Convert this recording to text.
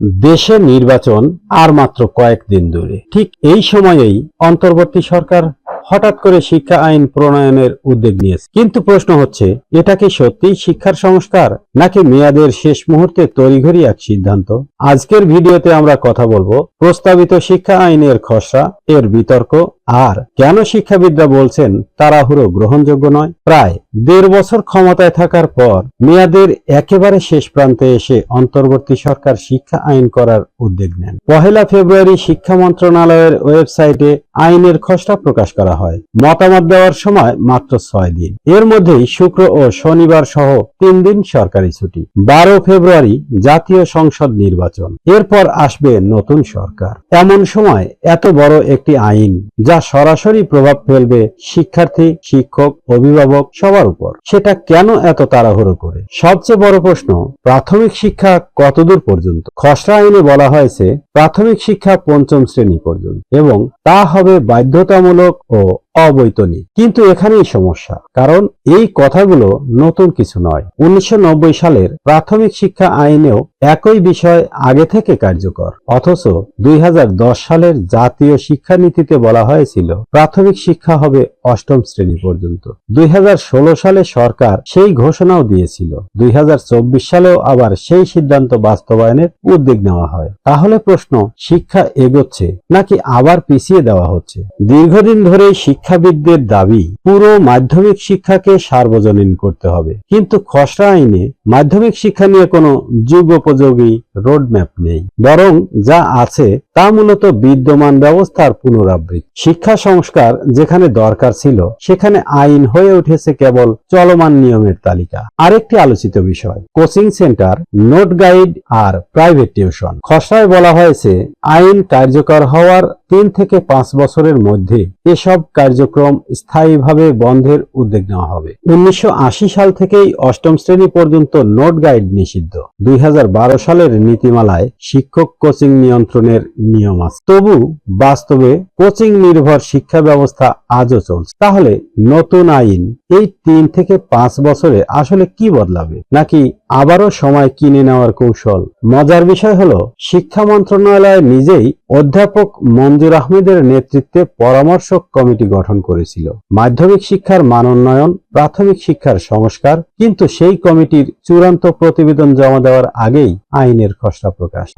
দেশে নির্বাচন আর মাত্র কয়েকদিন দূরে ঠিক এই সময়েই অন্তর্বর্তী সরকার হঠাৎ করে শিক্ষা আইন প্রণয়নের উদ্যোগ নিয়েছে। কিন্তু প্রশ্ন হচ্ছে, এটা কি সত্যিই শিক্ষার সংস্কার, নাকি মেয়াদের শেষ মুহূর্তে তড়িঘড়ি এক সিদ্ধান্ত? আজকের ভিডিওতে আমরা কথা বলব, প্রস্তাবিত শিক্ষা আইনের খসড়া, এর বিতর্ক আর কেন শিক্ষাবিদরা বলছেন তাড়াহুড়ো গ্রহণযোগ্য নয়? প্রায় দেড় বছর ক্ষমতায় থাকার পর মেয়াদের একেবারে শেষ প্রান্তে এসে অন্তর্বর্তী সরকার শিক্ষা আইন করার উদ্যোগ নেন। পহেলা ফেব্রুয়ারি শিক্ষা মন্ত্রণালয়ের ওয়েবসাইটে আইনের খসড়া প্রকাশ করা হয়। মতামত দেওয়ার সময় মাত্র ছয় দিন। এর মধ্যেই শুক্র ও শনিবার সহ তিন দিন সরকারি ছুটি। বারো ফেব্রুয়ারি জাতীয় সংসদ নির্বাচন। এরপর আসবে নতুন সরকার। এমন সময় এত বড় একটি আইন যা সরাসরি প্রভাব ফেলবে শিক্ষার্থী, শিক্ষক, অভিভাবক সবার উপর। সেটা কেন এত তাড়াহুড়ো করে? সবচেয়ে বড় প্রশ্ন, প্রাথমিক শিক্ষা কতদূর পর্যন্ত? খসড়া আইনে বলা হয়েছে প্রাথমিক শিক্ষা পঞ্চম শ্রেণি পর্যন্ত। এবং তা হবে বাধ্যতামূলক ও অবৈতনিক। কিন্তু এখানেই সমস্যা, কারণ এই কথাগুলো নতুন কিছু নয়। উনিশশো সালের প্রাথমিক শিক্ষা আইনেও একই বিষয় আগে থেকে কার্যকর। অথচ দুই সালের জাতীয় শিক্ষানীতিতে বলা হয়েছিল, প্রাথমিক শিক্ষা হবে অষ্টম শ্রেণি পর্যন্ত। দুই হাজার ষোলো সালে সরকার সেই ঘোষণাও দিয়েছিল। দুই হাজার চব্বিশ সালেও আবার সেই সিদ্ধান্ত বাস্তবায়নের উদ্যোগ নেওয়া হয়। তাহলে প্রশ্ন শিক্ষা এগোচ্ছে নাকি আবার পিছিয়ে দেওয়া হচ্ছে? দীর্ঘদিন ধরে শিক্ষাবিদদের দাবি, পুরো মাধ্যমিক শিক্ষাকে সার্বজনীন করতে হবে। কিন্তু খসড়া আইনে মাধ্যমিক শিক্ষা নিয়ে কোনো যুগোপযোগী রোডম্যাপ নেই। বরং যা আছে তা মূলত বিদ্যমান ব্যবস্থার পুনরাবৃত্তি। শিক্ষা সংস্কার যেখানে দরকার ছিল, সেখানে আইন হয়ে উঠেছে কেবল চলমান নিয়মের তালিকা। আরেকটি আলোচিত বিষয়, কোচিং সেন্টার নোট গাইড আর প্রাইভেট টিউশন। খসড়ায় বলা হয়েছে, আইন কার্যকর হওয়ার তিন থেকে পাঁচ বছরের মধ্যে এসব কার্যক্রম স্থায়ীভাবে বন্ধের উদ্যোগ নেওয়া হবে। উনিশশো আশি সাল থেকেই অষ্টম শ্রেণি পর্যন্ত নোট গাইড নিষিদ্ধ। দুই সালের নীতিমালায় শিক্ষক কোচিং নিয়ন্ত্রণের নিয়ম আছে। তবু বাস্তবে কোচিং নির্ভর শিক্ষা ব্যবস্থা আজও চলছে। তাহলে নতুন আইন এই তিন থেকে পাঁচ বছরে আসলে কি বদলাবে? নাকি আবারও সময় কিনে নেওয়ার কৌশল? মজার বিষয় হলো, শিক্ষা মন্ত্রণালয় নিজেই অধ্যাপক মঞ্জুর আহমেদের নেতৃত্বে পরামর্শক কমিটি গঠন করেছিল। মাধ্যমিক শিক্ষার মানোন্নয়ন প্রাথমিক শিক্ষার সংস্কার, কিন্তু সেই কমিটির চূড়ান্ত প্রতিবেদন জমা দেওয়ার আগেই আইনের খসড়া প্রকাশ।